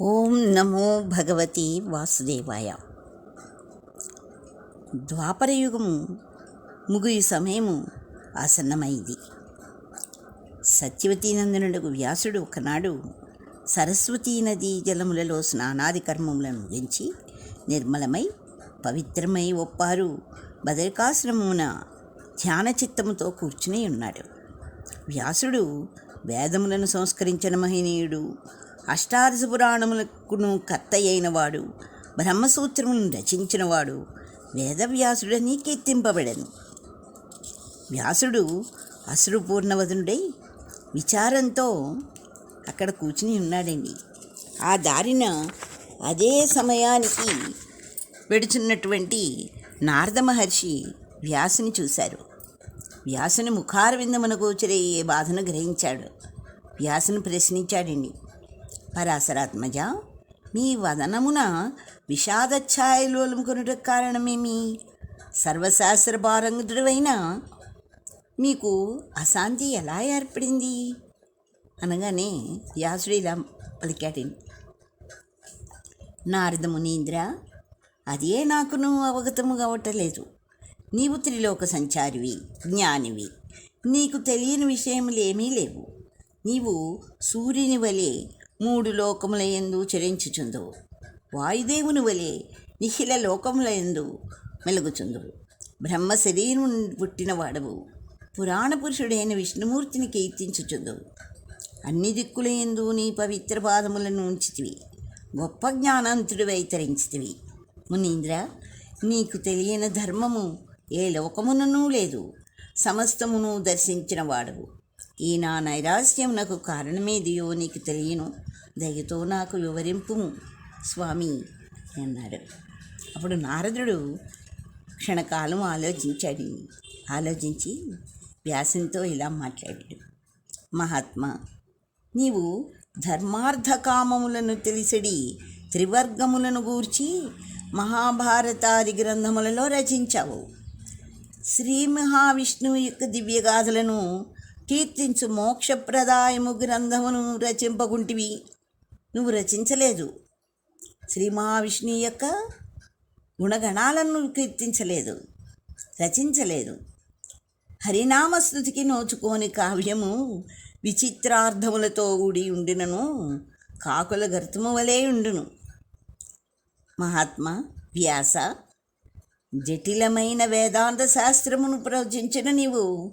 ఓం నమో భగవతి వాసుదేవాయ. ద్వాపరయుగము ముగుయు సమయము ఆసన్నమైంది. సత్యవతీనందనుడు వ్యాసుడు ఒకనాడు సరస్వతీ నదీ జలములలో స్నానాది కర్మములను ముగించి నిర్మలమై పవిత్రమై ఒప్పారు. బదరికాశ్రమమున ధ్యాన చిత్తముతో కూర్చుని ఉన్నాడు. వ్యాసుడు వేదములను సంస్కరించిన మహనీయుడు అష్టాదశ పురాణములకును కర్త అయినవాడు బ్రహ్మసూత్రములను రచించినవాడు వేదవ్యాసుడని కీర్తింపబడను. వ్యాసుడు అశ్రుపూర్ణవదనుడై విచారంతో అక్కడ కూర్చుని ఉన్నాడండి. ఆ దారిన అదే సమయానికి పెడుచున్నటువంటి నారద మహర్షి వ్యాసుని చూశారు. వ్యాసుని ముఖార విందమున గోచరయ్యే బాధను గ్రహించాడు. వ్యాసుని ప్రశ్నించాడండి పరాశరాత్మజ. మీ వదనమున విషాదఛాయలు అలుముకొనుట కారణమేమి? సర్వశాస్త్ర పారంగుడైన మీకు అశాంతి ఎలా ఏర్పడింది? అనగానే వ్యాసుడు ఇలా పలికాడండి నారద మునీంద్ర అదే నాకును అవగతము కావటలేదు నీవు త్రిలోక సంచారివి జ్ఞానివి. నీకు తెలియని విషయములు ఏమీ లేవు. నీవు సూర్యుని వలె మూడు లోకముల ఎందు చరించుచుందువు. వాయుదేవుని వలె నిఖిల లోకముల ఎందు మెలుగుచుందువు బ్రహ్మ శరీరం పుట్టిన వాడవు. పురాణ పురుషుడైన విష్ణుమూర్తిని కీర్తించుచుందువు. అన్ని దిక్కుల ఎందు నీ పవిత్ర పాదములను ఉంచితివి. గొప్ప జ్ఞానంతుడివై తరించితివి. మునీంద్ర నీకు తెలియని ధర్మము ఏ లోకమునను లేదు. సమస్తమును దర్శించిన వాడవు. ఈ నా నైరాస్యమునకు కారణమేదియో నీకు తెలియను. దయతో నాకు వివరింపు స్వామి అన్నాడు. అప్పుడు నారదుడు క్షణకాలం ఆలోచించాడు. ఆలోచించి వ్యాసంతో ఇలా మాట్లాడాడు. మహాత్మా నీవు ధర్మార్థ కామములను తెలిసడి త్రివర్గములను గూర్చి మహాభారతాది గ్రంథములలో రచించావు. శ్రీ మహావిష్ణువు యొక్క దివ్యగాథలను కీర్తించు మోక్షప్రదాయము గ్రంథమును రచింపకుంటివి నువ్వు రచించలేదు. శ్రీ మహావిష్ణు యొక్క గుణగణాలను కీర్తించలేదు. రచించలేదు. హరినామస్థుతికి నోచుకోని కావ్యము విచిత్రార్థములతో కూడి ఉండినను కాకుల గర్తము వలె ఉండును. మహాత్మా వ్యాస జటిలమైన వేదాంత శాస్త్రమును ప్రవచించిన నీవు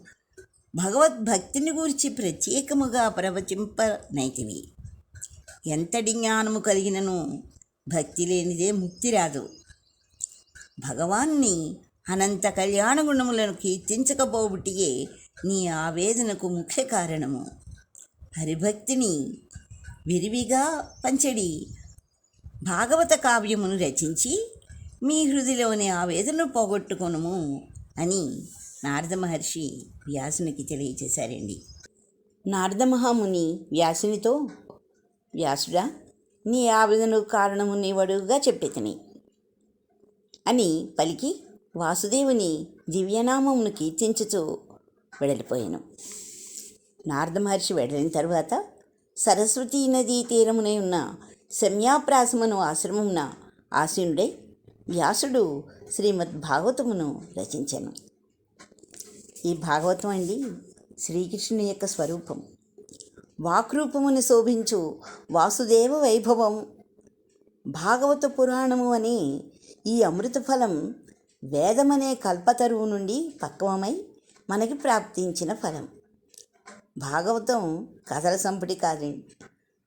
భగవద్భక్తిని గురించి ప్రత్యేకముగా ప్రవచింపనైతివి ఎంతటి జ్ఞానము కలిగినను భక్తి లేనిదే ముక్తి రాదు. భగవాన్ని అనంత కళ్యాణ గుణములను కీర్తించకపోబుటియే నీ ఆవేదనకు ముఖ్య కారణము. హరిభక్తిని విరివిగా పంచడి భాగవత కావ్యమును రచించి మీ హృదిలోని ఆవేదనను పోగొట్టుకొనుము అని నారద మహర్షి వ్యాసునికి తెలియచేశారండి. నారద మహాముని వ్యాసునితో వ్యాసుడా నీ ఆవేదనకు కారణము నీవడుగా చెప్పేతని అని పలికి వాసుదేవుని దివ్యనామమును కీర్తించుతూ వెడలిపోయాను. నారద మహర్షి వెడలిన తరువాత సరస్వతీ నదీ తీరమునే ఉన్న శమ్యాప్రాసమును ఆశ్రమమున ఆసీనుడై వ్యాసుడు శ్రీమద్ భాగవతమును రచించాను. ఈ భాగవతం అండి శ్రీకృష్ణుని యొక్క స్వరూపం. వాక్రూపమును శోభించు వాసుదేవ వైభవం. భాగవత పురాణము అని ఈ అమృత ఫలం వేదమనే కల్పతరువు నుండి పక్వమై మనకి ప్రాప్తించిన ఫలం. భాగవతం కథల సంపుటి కాదండి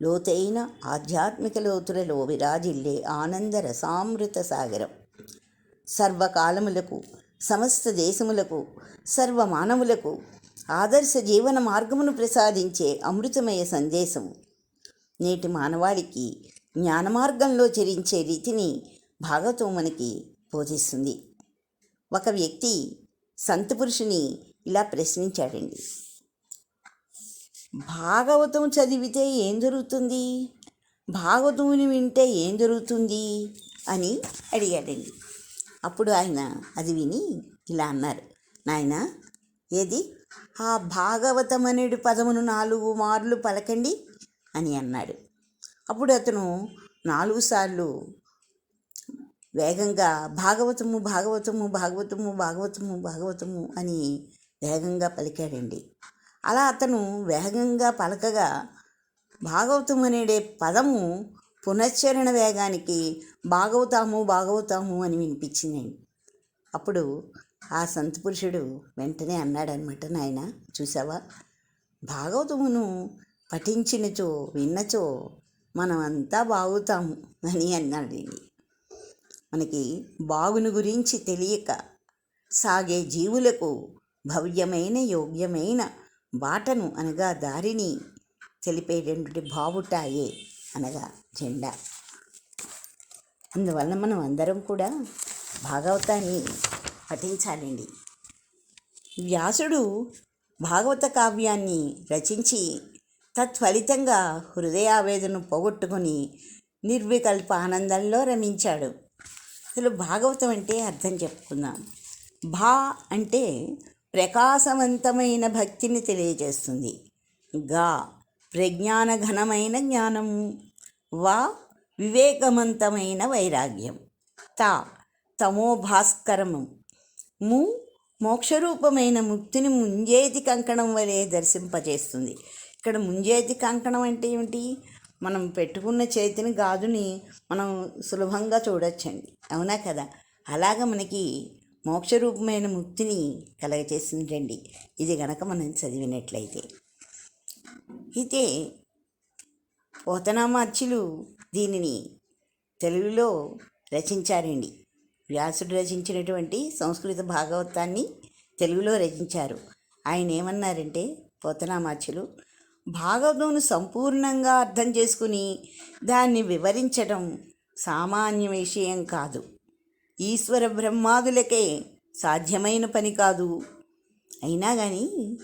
లోతైన ఆధ్యాత్మిక లోతులలో విరాజిల్లే ఆనంద రసామృత సాగరం. సర్వకాలములకు సమస్త దేశములకు సర్వ మానవులకు ఆదర్శ జీవన మార్గమును ప్రసాదించే అమృతమయ సందేశము. నేటి మానవాళికి జ్ఞాన మార్గంలో చరించే రీతిని భాగవతం మనకి బోధిస్తుంది. ఒక వ్యక్తి సంత పురుషుని ఇలా ప్రశ్నించాడండి. భాగవతం చదివితే ఏం జరుగుతుంది? భాగవతముని వింటే ఏం జరుగుతుంది? అని అడిగాడండి. అప్పుడు ఆయన అది విని ఇలా అన్నారు నాయన ఏది? ఆ భాగవతమనేడు పదమును నాలుగు మార్లు పలకండి అని అన్నాడు. అప్పుడు అతను నాలుగు సార్లు వేగంగా భాగవతము భాగవతము భాగవతము భాగవతము భాగవతము అని వేగంగా పలికాడండి. అలా అతను వేగంగా పలకగా భాగవతం అనేడే పదము పునశ్చరణ వేగానికి బాగవుతాము బాగవుతాము అని వినిపించిందండి అప్పుడు ఆ సంత పురుషుడు వెంటనే అన్నాడనమాట నాయన చూసావా? భాగవతమును పఠించినచో విన్నచో మనం అంతా బాగుతాము అని అన్నాడండి మనకి బాగుని గురించి తెలియక సాగే జీవులకు భవ్యమైన యోగ్యమైన బాటను అనగా దారిని తెలిపేటటువంటి బావుటాయే. అనగా జెండా. అందువల్ల మనం అందరం కూడా భాగవతాన్ని పఠించాలండి. వ్యాసుడు భాగవత కావ్యాన్ని రచించి తత్ఫలితంగా హృదయావేదను పోగొట్టుకొని నిర్వికల్ప ఆనందంలో రమించాడు. అసలు భాగవతం అంటే అర్థం చెప్పుకుందాం. భా అంటే ప్రకాశవంతమైన భక్తిని తెలియజేస్తుంది. గా ప్రజ్ఞాన ఘనమైన జ్ఞానము వా వివేకవంతమైన వైరాగ్యం. తా తమో భాస్కరము. ము మోక్షరూపమైన ముక్తిని ముంజేతి కంకణం వలె దర్శింపజేస్తుంది. ఇక్కడ ముంజేతి కంకణం అంటే ఏమిటి? మనం పెట్టుకున్న చేతిని గాజుని మనం సులభంగా చూడొచ్చండి. అవునా కదా? అలాగ మనకి మోక్షరూపమైన ముక్తిని కలగచేసిందండి ఇది గనక మనం చదివినట్లయితే. అయితే పోతనామార్చులు దీనిని తెలుగులో రచించారండి. వ్యాసుడు రచించినటువంటి సంస్కృత భాగవతాన్ని తెలుగులో రచించారు. ఆయన ఏమన్నారంటే పోతనామాచ్యులు భాగవతంను సంపూర్ణంగా అర్థం చేసుకుని దాన్ని వివరించడం సామాన్య విషయం కాదు. ఈశ్వర బ్రహ్మాదులకే సాధ్యమైన పని కాదు. అయినా కానీ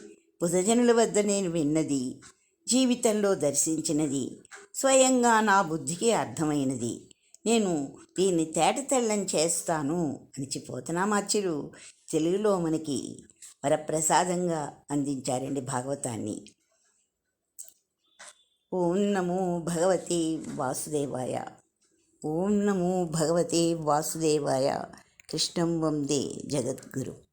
బుధజనుల వద్ద నేను విన్నది జీవితంలో దర్శించినది. స్వయంగా నా బుద్ధికి అర్థమైనది. నేను దీన్ని తేటతెల్లం చేస్తాను అని పోతనామాచ్యులు తెలుగులో మనకి వరప్రసాదంగా అందించారండి భాగవతాన్ని. ఓం నమో భగవతి వాసుదేవాయ. ఓం నమో భగవతే వాసుదేవాయ. కృష్ణం వందే జగద్గురు.